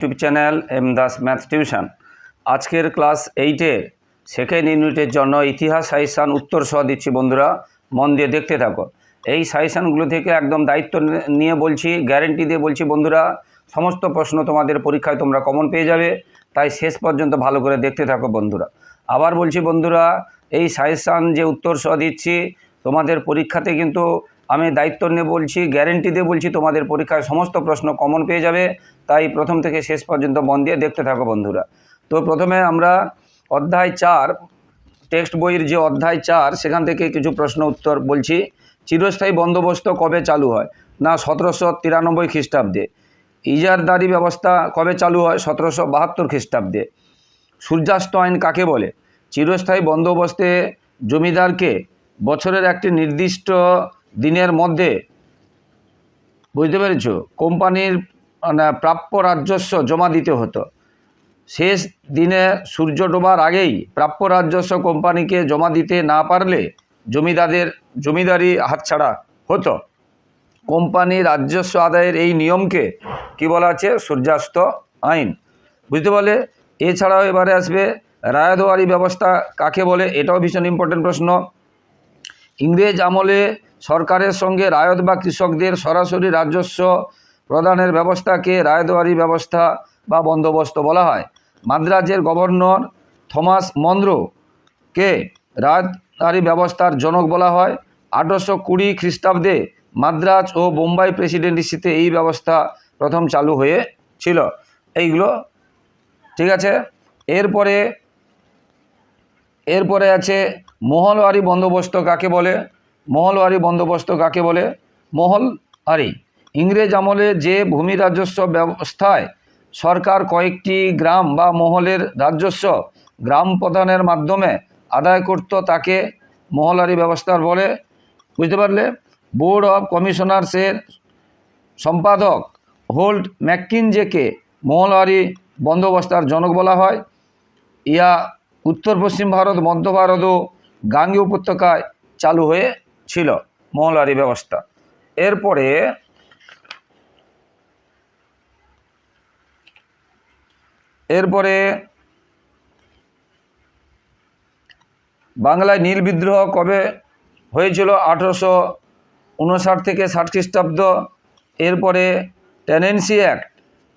YouTube channel M Das math tuition. আজকের class এইটের second ইউনিটের জন্য ইতিহাস সাজেশান উত্তর সহ দিচ্ছি বন্ধুরা, মন দিয়ে দেখতে থাকো। এই সাজেশানগুলো থেকে একদম দায়িত্ব নিয়ে বলছি গ্যারেন্টি দিয়ে বলছি বন্ধুরা, সমস্ত প্রশ্ন তোমাদের পরীক্ষায় তোমরা কমন পেয়ে যাবে, তাই শেষ পর্যন্ত ভালো করে দেখতে থাকো বন্ধুরা। আবার বলছি বন্ধুরা, এই সাজেশান যে উত্তর সহ দিচ্ছি, তোমাদের পরীক্ষাতে কিন্তু আমি দায়িত্ব নিয়ে বলছি গ্যারেন্টি দিয়ে বলছি তোমাদের পরীক্ষায় সমস্ত প্রশ্ন কমন পেয়ে যাবে। তাই প্রথম থেকে শেষ পর্যন্ত মন দিয়ে দেখতে থাকো বন্ধুরা। তো প্রথমে আমরা অধ্যায় চার, টেক্সট বইয়ের যে অধ্যায় চার, সেখান থেকে কিছু প্রশ্ন উত্তর বলছি। চিরস্থায়ী বন্দোবস্ত কবে চালু হয়? না, সতেরোশো তিরানব্বই খ্রিস্টাব্দে। ইজারদারি ব্যবস্থা কবে চালু হয়? সতেরোশো বাহাত্তর খ্রিস্টাব্দে। সূর্যাস্ত আইন কাকে বলে? চিরস্থায়ী বন্দোবস্তে জমিদারকে বছরের একটি নির্দিষ্ট দিনের মধ্যে, বুঝতে পেরেছ? কোম্পানির মানে প্রাপ্য রাজস্ব জমা দিতে হতো। শেষ দিনে সূর্য ডোবার আগেই প্রাপ্য রাজস্ব কোম্পানিকে জমা দিতে না পারলে জমিদারদের জমিদারি হাতছাড়া হতো। কোম্পানি রাজস্ব আদায়ের এই নিয়মকে কি বলা আছে? সূর্যাস্ত আইন। বুঝতে পারলে? এছাড়াও এবারে আসবে রায়দোয়ারি ব্যবস্থা কাকে বলে? এটাও ভীষণ ইম্পর্টেন্ট প্রশ্ন। ইংরেজ আমলে সরকারের সঙ্গে রায়ত বা কৃষকদের সরাসরি রাজস্ব প্রদানের ব্যবস্থাকে রায়দোয়ারি ব্যবস্থা বা বন্দোবস্ত বলা হয়। মাদ্রাজের গভর্নর থমাস মন্দ্রকে রায়দোয়ারি ব্যবস্থার জনক বলা হয়। আঠারোশো কুড়ি খ্রিস্টাব্দে মাদ্রাজ ও বোম্বাই প্রেসিডেন্সিতে এই ব্যবস্থা প্রথম চালু হয়েছিল। এইগুলো, ঠিক আছে? এরপরে এরপরে আছে মহলওয়ারি বন্দোবস্ত কাকে বলে? মহলওয়ারি বন্দোবস্ত কাকে বলে? মহলওয়ারি ইংরেজ আমলে যে ভূমি রাজস্ব ব্যবস্থায় সরকার কয়েকটি গ্রাম বা মহলের রাজস্ব গ্রাম প্রদানের মাধ্যমে আদায় করত, তাকে মহলওয়ারি ব্যবস্থার বলে। বুঝতে পারলে? বোর্ড অফ কমিশনার্সের সম্পাদক হোল্ড ম্যাককিনজেকে মহলওয়ারি বন্দোবস্তার জনক বলা হয়। ইয়া উত্তর পশ্চিম ভারত, মধ্য ভারত ও গাঙ্গীয় উপত্যকায় চালু হয়েছিল মহলারি ব্যবস্থা। এরপরে এরপরে বাংলায় নীল বিদ্রোহ কবে হয়েছিল? আঠেরোশো উনষাট থেকে ষাট খ্রিস্টাব্দ। এরপরে টেনেন্সি অ্যাক্ট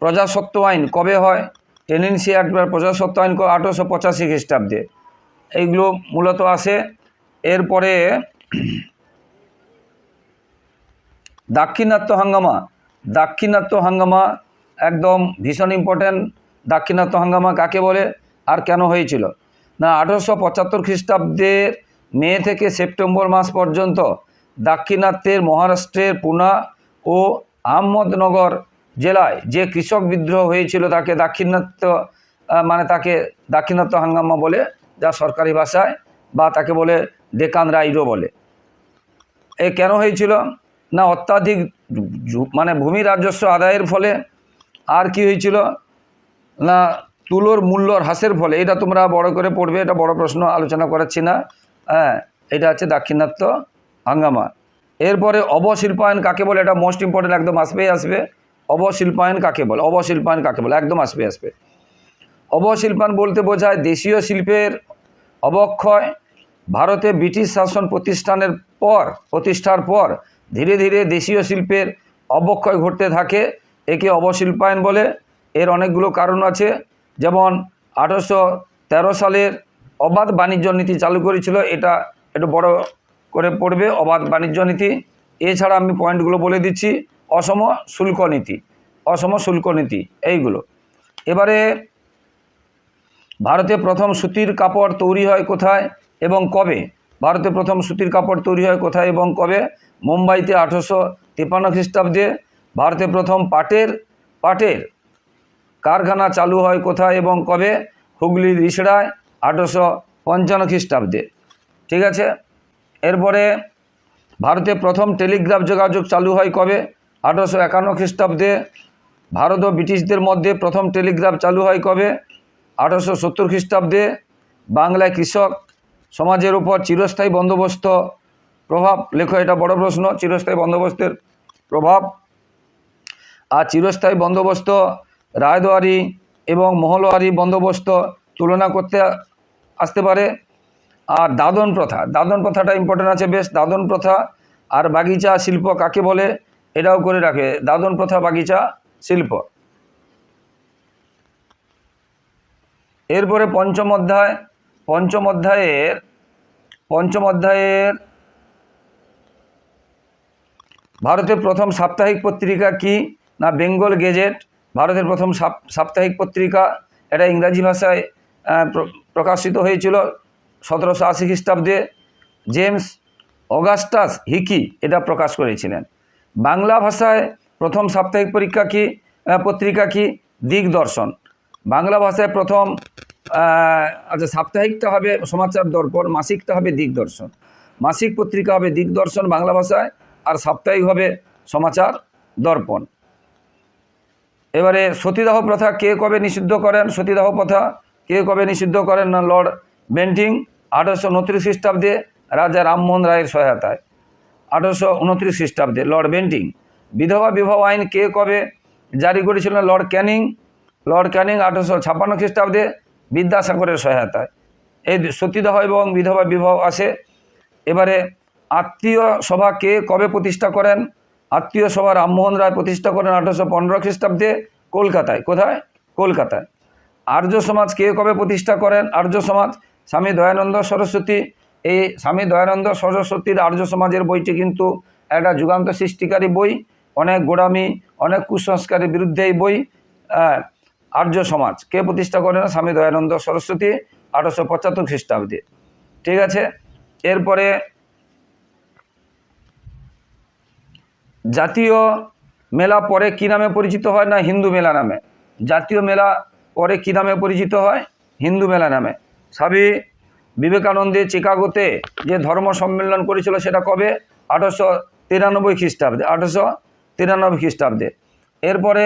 প্রজাসত্ব আইন কবে হয়? টেনেন্সি অ্যাক্ট বা প্রজাসত্ব আইন আঠেরোশো পঁচাশি খ্রিস্টাব্দে। এইগুলো মূলত আসে। এরপরে দাক্ষিণাত্য হাঙ্গামা। দাক্ষিণাত্য হাঙ্গামা একদম ভীষণ ইম্পর্ট্যান্ট দাক্ষিণাত্য হাঙ্গামা কাকে বলে? আর কেন হয়েছিল? না, আঠেরোশো পঁচাত্তর খ্রিস্টাব্দের মে থেকে সেপ্টেম্বর মাস পর্যন্ত দাক্ষিণাত্যের মহারাষ্ট্রের পুনা ও আহমদনগর জেলায় যে কৃষক বিদ্রোহ হয়েছিল তাকে দাক্ষিণাত্য মানে তাকে দাক্ষিণাত্য হাঙ্গামা বলে, যা সরকারি ভাষায় বা তাকে বলে ডেকান রাইডও বলে। এ কেন হয়েছিল? না অত্যাধিক মানে ভূমি রাজস্ব আদায়ের ফলে আর কি হয়েছিল? না তুলোর মূল্য হ্রাসের ফলে? এটা তোমরা বড় করে পড়বে, এটা বড় প্রশ্ন, আলোচনা করাচ্ছি না। হ্যাঁ এটা হচ্ছে দাক্ষিণাত্য হাঙ্গামা। এরপরে অবশিল্পায়ন কাকে বলে? এটা মোস্ট ইম্পর্টেন্ট একদম আসবেই আসবে। অবশিল্পায়ন কাকে বলে? অবশিল্পায়ন কাকে বলে? একদম আসবে আসবে। অবশিল্পায়ন বলতে বোঝায় দেশীয় শিল্পের অবক্ষয়, ভারতে ব্রিটিশ শাসন প্রতিষ্ঠানের পর, প্রতিষ্ঠার পর ধীরে ধীরে দেশীয় শিল্পের অবক্ষয় ঘটতে থাকে। একে অবশিল্পায়ন বলে। এর অনেকগুলো কারণ আছে। যেমন, আঠারোশো তেরো সালের অবাধ বাণিজ্য নীতি চালু করেছিল। এটা একটু বড় করে পড়বে, অবাধ বাণিজ্য নীতি। এছাড়া আমি পয়েন্টগুলো বলে দিচ্ছি। অসম শুল্ক নীতি, অসম শুল্ক নীতি, এইগুলো। এবারে, ভারতে প্রথম সুতির কাপড় তৈরি হয় কোথায় এবং কবে? ভারতে প্রথম সুতির কাপড় তৈরি হয় কোথায় এবং কবে? মুম্বাইতে আঠেরোশো তিপ্পান্ন খ্রিস্টাব্দে ভারতে প্রথম পাটের পাটের কারখানা চালু হয় কোথায় এবং কবে? হুগলির রিসড়ায় আঠেরোশো পঞ্চান্ন খ্রিস্টাব্দে। ঠিক আছে? এরপরে ভারতে প্রথম টেলিগ্রাফ যোগাযোগ চালু হয় কবে? আঠেরোশো একান্ন খ্রিস্টাব্দে ভারত ও ব্রিটিশদের মধ্যে প্রথম টেলিগ্রাফ চালু হয় কবে? আঠারোশো সত্তর খ্রিস্টাব্দে বাংলায় কৃষক সমাজের উপর চিরস্থায়ী বন্দোবস্ত প্রভাব? লেখো, এটা বড় প্রশ্ন, চিরস্থায়ী বন্দোবস্তের প্রভাব। আর চিরস্থায়ী বন্দোবস্ত, রায়দুয়ারি এবং মহলওয়ারি বন্দোবস্ত তুলনা করতে আসতে পারে। আর দাদন প্রথা, দাদন প্রথাটা ইম্পর্টেন্ট আছে বেশ। দাদন প্রথা আর বাগিচা শিল্প কাকে বলে, এটাও করে রাখে। দাদন প্রথা, বাগিচা শিল্প। এরপরে পঞ্চম অধ্যায়, পঞ্চম অধ্যায়ের পঞ্চম অধ্যায়ের ভারতের প্রথম সাপ্তাহিক পত্রিকা কি না বেঙ্গল গেজেট? ভারতের প্রথম সাপ- সাপ্তাহিক পত্রিকা, এটা ইংরাজি ভাষায় প্র- প্রকাশিত হয়েছিল সতেরোশো আশি খ্রিস্টাব্দে। জেমস অগাস্টাস হিকি এটা প্রকাশ করেছিলেন। বাংলা ভাষায় প্রথম সাপ্তাহিক পরীক্ষা কি পত্রিকা কি? দিগদর্শন। বাংলা ভাষায় প্রথম আচ্ছা সাপ্তাহিকটা হবে সমাচার দর্পণ, মাসিকটা হবে দিগদর্শন। মাসিক পত্রিকা হবে দিগদর্শন বাংলা ভাষায়। সাপ্তাহিক হবে সমাচার দর্পণ। এবারে সতীদাহ প্রথা কে কবে নিষিদ্ধ করেন? সতীদাহ প্রথা কে কবে নিষিদ্ধ করেন না লর্ড বেন্টিং? আঠারোশো উনত্রিশ খ্রিস্টাব্দে রাজা রামমোহন রায়ের সহায়তায়। আঠারোশো উনত্রিশ খ্রিস্টাব্দে লর্ড বেন্টিং। বিধবা বিবাহ আইন কে কবে জারি করেছিলেন লর্ড ক্যানিং। লর্ড ক্যানিং আঠারোশো ছাপ্পান্ন খ্রিস্টাব্দে বিদ্যাসাগরের সহায়তায়। এই সতীদাহ এবং বিধবা বিবাহ আসে। এবারে আত্মীয় সভা কে কবে প্রতিষ্ঠা করেন? আত্মীয় সভা রামমোহন রায় প্রতিষ্ঠা করেন আঠারোশো পনেরো খ্রিস্টাব্দে কলকাতায়। কোথায়? কলকাতায়। আর্য সমাজ কে কবে প্রতিষ্ঠা করেন? আর্য সমাজ, স্বামী দয়ানন্দ সরস্বতী। এই স্বামী দয়ানন্দ সরস্বতীর আর্য সমাজের বইটি কিন্তু একটা যুগান্ত সৃষ্টিকারী বই, অনেক গোড়ামি, অনেক কুসংস্কারের বিরুদ্ধে এই বই আর্য সমাজ কে প্রতিষ্ঠা করেন? স্বামী দয়ানন্দ সরস্বতী, আঠারোশো পঁচাত্তর খ্রিস্টাব্দে। ঠিক আছে? এরপরে জাতীয় মেলা পরে কী নামে পরিচিত হয় না হিন্দু মেলা নামে? জাতীয় মেলা পরে কী নামে পরিচিত হয়? হিন্দু মেলা নামে। স্বামী বিবেকানন্দে চিকাগোতে যে ধর্ম সম্মেলন করেছিল সেটা কবে? আঠারোশো তিরানব্বই খ্রিস্টাব্দে, আঠারোশো তিরানব্বই খ্রিস্টাব্দে। এরপরে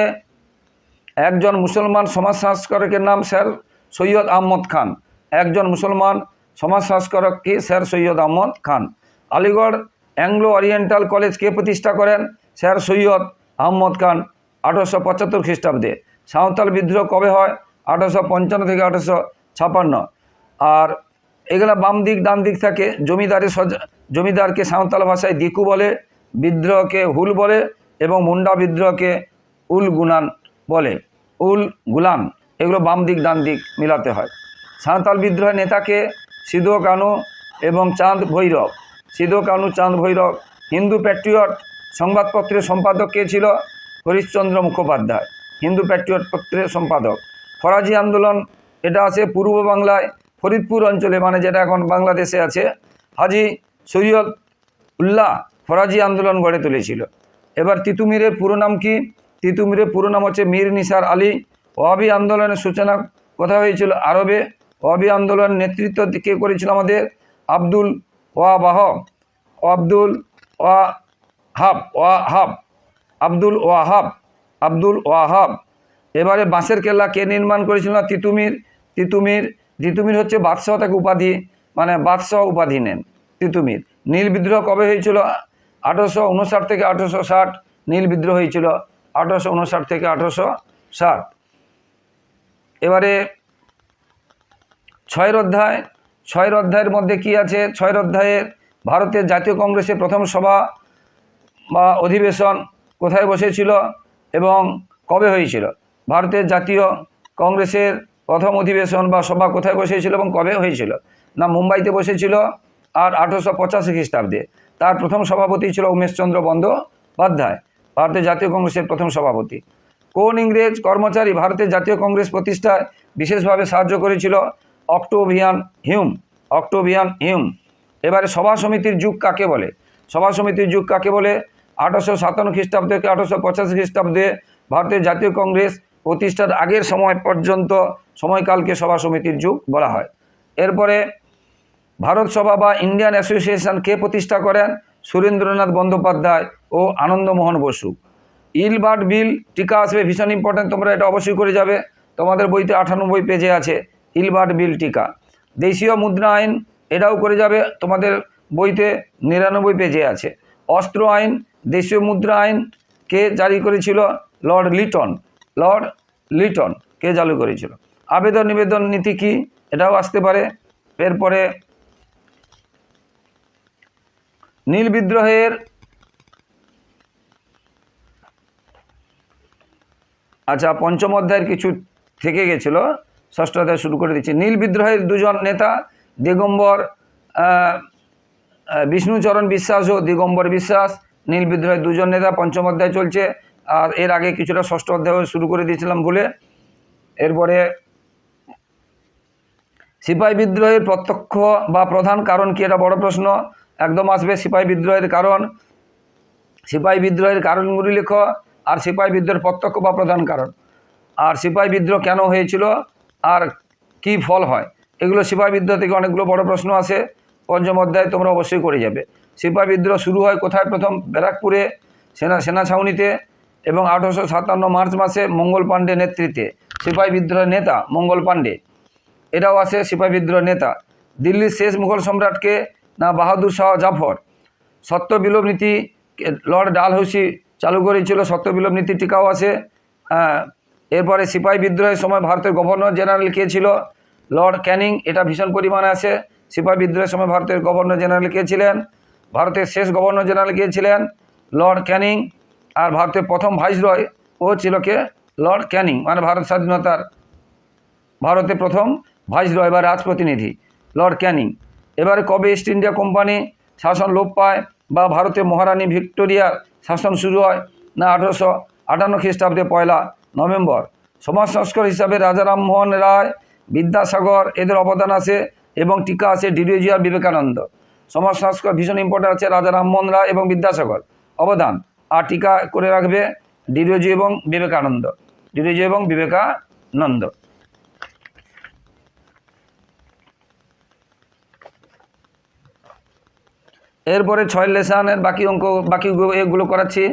একজন মুসলমান সমাজ সংস্কারকের নাম স্যার সৈয়দ আহমদ খান। একজন মুসলমান সমাজ সংস্কারক কি? Sir Syed Ahmad Khan. Aligarh Anglo Oriental college কে প্রতিষ্ঠা করেন? স্যার সৈয়দ আহম্মদ খান, আঠারোশো পঁচাত্তর খ্রিস্টাব্দে। সাঁওতাল বিদ্রোহ কবে হয়? আঠারোশো পঞ্চান্ন থেকে আঠারোশো ছাপান্ন। আর এগুলো বাম দিক, ডান দিক থাকে। জমিদারের জমিদারকে সাঁওতাল ভাষায় দিকু বলে, বিদ্রোহকে হুল বলে এবং মুন্ডা বিদ্রোহকে উল গুনান বলে। উল গুলান, এগুলো বাম দিক, ডান দিক মিলাতে হয়। সাঁওতাল বিদ্রোহের নেতাকে সিধু কানু এবং চাঁদ ভৈরব সিধো কানু চাঁদ ভৈরব, হিন্দু প্যাট্রিয়ট, সংবাদপত্রের সম্পাদক কে ছিল? হরিশ্চন্দ্র মুখোপাধ্যায়, হিন্দু প্যাট্রিয়ট পত্রের সম্পাদক। ফরাজি আন্দোলন, এটা আছে পূর্ব বাংলায়, ফরিদপুর অঞ্চলে মানে যেটা এখন বাংলাদেশে আছে। হাজি সৈয়দ উল্লাহ ফরাজি আন্দোলন গড়ে তুলেছিল। এবার তিতুমিরের পুরো নাম কি? তিতুমিরের পুরো নাম হচ্ছে মীর নিসার আলী। ওয়াবি আন্দোলনের সূচনা কোথায় হয়েছিল? আরবে। ওয়াবি আন্দোলন নেতৃত্ব কে করেছিল আমাদের? আব্দুল ওয়াবাহ আব্দুল ওয়া হাব ওয়াহাব, আব্দুল ওয়াহাব আব্দুল ওয়াহাব। এবারে বাঁশের কেল্লা কে নির্মাণ করেছিল না? তিতুমির তিতুমির তিতুমির হচ্ছে বাদশাহ তাকে উপাধি মানে বাদশাহ উপাধি নেন তিতুমির। নীল বিদ্রোহ কবে হয়েছিল? আঠেরোশো উনষাট থেকে আঠেরোশো ষাট। নীল বিদ্রোহ হয়েছিল আঠেরোশো উনষাট থেকে আঠেরোশো ষাট। এবারে ছয়ের অধ্যায় ছয়ের অধ্যায়ের মধ্যে কি আছে? ছয়ের অধ্যায়ে ভারতের জাতীয় কংগ্রেসের প্রথম সভা বা অধিবেশন কোথায় বসেছিল এবং কবে হয়েছিল? ভারতের জাতীয় কংগ্রেসের প্রথম অধিবেশন বা সভা কোথায় বসেছিল এবং কবে হয়েছিল? না, মুম্বাইতে বসেছিল আর আঠেরোশো পঁচাশি খ্রিস্টাব্দে। তার প্রথম সভাপতি ছিল উমেশচন্দ্র বন্দ্যোপাধ্যায়, ভারতের জাতীয় কংগ্রেসের প্রথম সভাপতি। কোন ইংরেজ কর্মচারী ভারতের জাতীয় কংগ্রেস প্রতিষ্ঠায় বিশেষভাবে সাহায্য করেছিল? Octavian Hume Octavian Hume. এবারে সভা সমিতির যুগ কাকে বলে? সভা সমিতির যুগ কাকে বলে? আঠারোশো সাতান্ন খ্রিস্টাব্দ থেকে আঠারোশো পঁচাশি খ্রিস্টাব্দে ভারতের জাতীয় কংগ্রেস প্রতিষ্ঠার আগের সময় পর্যন্ত সময়কালকে সভা সমিতির যুগ বলা হয়। এরপরে ভারত সভা বা ইন্ডিয়ান অ্যাসোসিয়েশন কে প্রতিষ্ঠা করেন? সুরেন্দ্রনাথ বন্দ্যোপাধ্যায় ও আনন্দমোহন বসু। ইলবার্ট বিল টিকা আসবে ভীষণ ইম্পর্ট্যান্ট তোমরা এটা অবশ্যই করে যাবে। তোমাদের বইতে আটানব্বই পেজে আছে। ইলবার্ট বিল টিকা। দেশীয় মুদ্রা আইন এটাও করে যাবে, তোমাদের বইতে নিরানব্বই পেজে আছে। অস্ত্র আইন, দেশীয় মুদ্রা আইন কে জারি করেছিল? Lord Lytton. লর্ড লিটন কে চালু করেছিল? আবেদন নিবেদন নীতি কি? এটাও আসতে পারে। এরপরে নীল বিদ্রোহের আচ্ছা পঞ্চম অধ্যায়ের কিছু থেকে গেছিল। ষষ্ঠ অধ্যায় শুরু করে দিচ্ছি। নীল বিদ্রোহের দুজন নেতা, দিগম্বর বিষ্ণুচরণ বিশ্বাস ও দিগম্বর বিশ্বাস, নীল বিদ্রোহের দুজন নেতা, পঞ্চম অধ্যায় চলছে। আর এর আগে কিছুটা ষষ্ঠ অধ্যায় শুরু করে দিয়েছিলাম বলে এরপরে সিপাহী বিদ্রোহের প্রত্যক্ষ বা প্রধান কারণ কি এটা বড় প্রশ্ন। একদম আসবে সিপাহী বিদ্রোহের কারণ। সিপাহী বিদ্রোহের কারণগুলি লেখো। আর সিপাহী বিদ্রোহের প্রত্যক্ষ বা প্রধান কারণ। আর সিপাহী বিদ্রোহ কেন হয়েছিল? আর কি ফল হয়? এগুলো সিপাহী বিদ্রোহ থেকে অনেকগুলো বড় প্রশ্ন আছে পঞ্চম অধ্যায় তোমরা অবশ্যই করে যাবে। সিপাহী বিদ্রোহ শুরু হয় কোথায়? প্রথম ব্যারাকপুরে, সেনা সেনা ছাউনিতে এবং আঠারোশো সাতান্ন মার্চ মাসে মঙ্গল পাণ্ডে নেতৃত্বে। সিপাহী বিদ্রোহের নেতা মঙ্গল পাণ্ডে। এটাও আছে সিপাহী বিদ্রোহ নেতা। দিল্লির শেষ মুঘল সম্রাটকে না বাহাদুর শাহ জাফর? সত্য বিলোপ নীতি, লর্ড ডালহৌসি চালু করেছিল সত্য বিলোপ নীতি টিকাও আছে। এরপরে সিপাহী বিদ্রোহের সময় ভারতের গভর্নর জেনারেল কে ছিল? লর্ড ক্যানিং, এটা ভীষণ পরিমাণে আছে। সিপাহী বিদ্রোহের সময় ভারতের গভর্নর জেনারেল কে ছিলেন? ভারতের শেষ গভর্নর জেনারেল কে ছিলেন? লর্ড ক্যানিং। আর ভারতের প্রথম ভাইসরয় ও ছিল কে? লর্ড ক্যানিং মানে ভারত স্বাধীনতার ভারতে প্রথম ভাইসরয় বা রাজপ্রতিনিধি, লর্ড ক্যানিং। এবারে কবে ইস্ট ইন্ডিয়া কোম্পানি শাসন লোপ পায় বা ভারতে মহারানী ভিক্টোরিয়ার শাসন শুরু হয়? না, আঠারোশো আটান্ন খ্রিস্টাব্দে পয়লা নভেম্বর। সমাজ সংস্কার হিসাবে রাজা রামমোহন রায়, বিদ্যাসাগর এদের অবদান আছে এবং টিকা আছে ডিডিওজি আর বিবেকানন্দ। সমাজ সংস্কার ভীষণ ইম্পর্টেন্ট আছে রাজা রামমোহন রায় এবং বিদ্যাসাগর। অবদান, আর টিকা করে রাখবে ডিডিওজি এবং বিবেকানন্দ। ডিডিওজি এবং বিবেকানন্দ। এরপরে ছয় লেসানের বাকি অঙ্ক, বাকি এগুলো করাচ্ছি।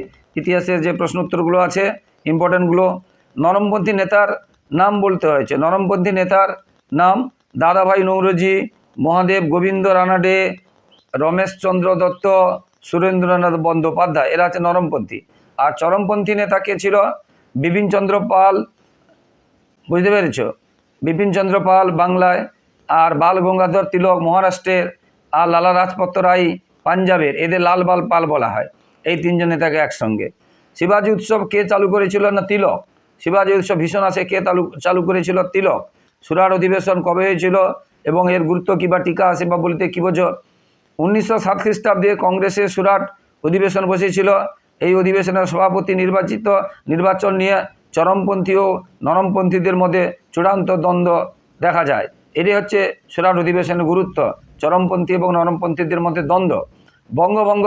ইতিহাসের যে প্রশ্ন উত্তরগুলো আছে ইম্পর্টেন্টগুলো নরমপন্থী নেতার নাম বলতে হয়েছে। নরমপন্থী নেতার নাম দাদাভাই নৌরজি, মহাদেব গোবিন্দ রানাডে রমেশচন্দ্র দত্ত, সুরেন্দ্রনাথ বন্দ্যোপাধ্যায়, এরা আছে নরমপন্থী। আর চরমপন্থী নেতা কে ছিল? বিপিনচন্দ্র পাল, বুঝতে পেরেছ? বিপিনচন্দ্র পাল বাংলায়, আর বাল গঙ্গাধর তিলক মহারাষ্ট্রের, আর লালা রাজপত্র রায় পাঞ্জাবের, এদের লাল বাল পাল বলা হয়। এই তিনজন নেতাকে একসঙ্গে। শিবাজি উৎসব কে চালু করেছিল না তিলক? শিবাজি উৎসব ভীষণ আছে কে চালু চালু করেছিল? তিলক। সুরাট অধিবেশন কবে হয়েছিল? এবং এর গুরুত্ব কী বা টিকা আছে বা বলতে কী বোঝো? উনিশশো সাত খ্রিস্টাব্দে কংগ্রেসের সুরাট অধিবেশন বসেছিল। এই অধিবেশনের সভাপতি নির্বাচিত, নির্বাচন নিয়ে চরমপন্থী ও নরমপন্থীদের মধ্যে চূড়ান্ত দ্বন্দ্ব দেখা যায়। এটি হচ্ছে সুরাট অধিবেশনের গুরুত্ব। চরমপন্থী এবং নরমপন্থীদের মধ্যে দ্বন্দ্ব। বঙ্গভঙ্গ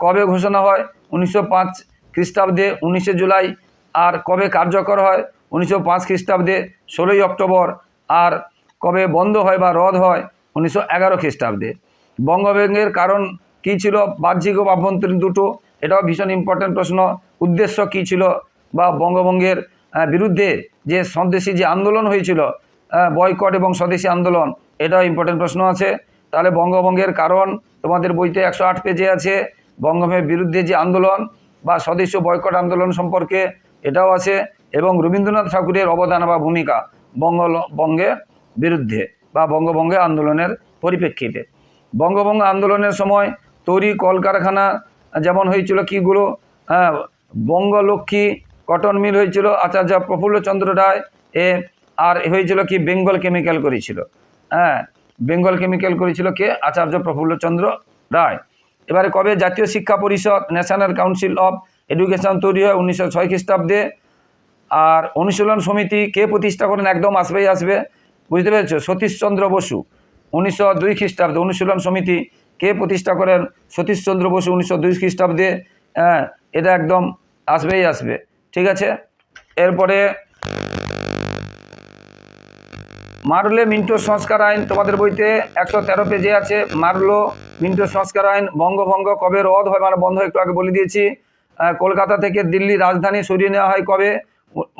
কবে ঘোষণা হয়? উনিশশো পাঁচ খ্রিস্টাব্দে উনিশে জুলাই আর কবে কার্যকর হয়? উনিশশো পাঁচ খ্রিস্টাব্দে ষোলোই অক্টোবর। আর কবে বন্ধ হয় বা রদ হয়? উনিশশো এগারো খ্রিস্টাব্দে। বঙ্গভঙ্গের কারণ কী ছিল? বাহ্যিক ও আভ্যন্তরীণ দুটো? এটাও ভীষণ ইম্পর্ট্যান্ট প্রশ্ন। উদ্দেশ্য কী ছিল? বা বঙ্গভঙ্গের বিরুদ্ধে যে স্বদেশী যে আন্দোলন হয়েছিল বয়কট এবং স্বদেশী আন্দোলন, এটাও ইম্পর্টেন্ট প্রশ্ন আছে। তাহলে বঙ্গভঙ্গের কারণ তোমাদের বইতে একশো আট পেজে আছে। বঙ্গভঙ্গের বিরুদ্ধে যে আন্দোলন বা স্বদেশীয় বয়কট আন্দোলন সম্পর্কে এটাও আছে এবং রবীন্দ্রনাথ ঠাকুরের অবদান বা ভূমিকা বঙ্গ বঙ্গের বিরুদ্ধে বা বঙ্গভঙ্গে আন্দোলনের পরিপ্রেক্ষিতে। বঙ্গভঙ্গ আন্দোলনের সময় তৈরি কলকারখানা যেমন হয়েছিল কীগুলো হ্যাঁ বঙ্গলক্ষ্মী কটন মিল হয়েছিল, আচার্য প্রফুল্লচন্দ্র রায় এ, আর হয়েছিল কি বেঙ্গল কেমিক্যাল করেছিল। হ্যাঁ বেঙ্গল কেমিক্যাল করেছিল কে? আচার্য প্রফুল্লচন্দ্র রায়। এবারে কবে জাতীয় শিক্ষা পরিষদ, ন্যাশনাল কাউন্সিল অফ এডুকেশন তৈরি হয় উনিশশো ছয় খ্রিস্টাব্দে। আর অনুশীলন সমিতি কে প্রতিষ্ঠা করেন একদম আসবেই আসবে। বুঝতে পেরেছ? সতীশচন্দ্র বসু, উনিশশো দুই খ্রিস্টাব্দে অনুশীলন সমিতি কে প্রতিষ্ঠা করেন? সতীশচন্দ্র বসু, উনিশশো দুই খ্রিস্টাব্দে। হ্যাঁ এটা একদম আসবেই আসবে। ঠিক আছে? এরপরে মারলে মিন্টো সংস্কার আইন তোমাদের বইতে একশো তেরো পেজে আছে। মারলো মিন্টো সংস্কার আইন, বঙ্গভঙ্গ কবে রদ হয় মানে বন্ধ একটু আগে বলে দিয়েছি। কলকাতা থেকে দিল্লি রাজধানী সরিয়ে নেওয়া হয় কবে?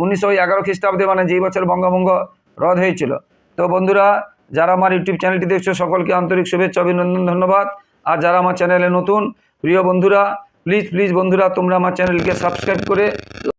উনিশশো এগারো খ্রিস্টাব্দে মানে যেই বছর বঙ্গভঙ্গ রদ হয়েছিল। তো বন্ধুরা, যারা আমার ইউটিউব চ্যানেলটি দেখছ, সকলকে আন্তরিক শুভেচ্ছা, অভিনন্দন, ধন্যবাদ। আর যারা আমার চ্যানেলে নতুন, প্রিয় বন্ধুরা প্লিজ প্লিজ বন্ধুরা, তোমরা আমার চ্যানেলকে সাবস্ক্রাইব করে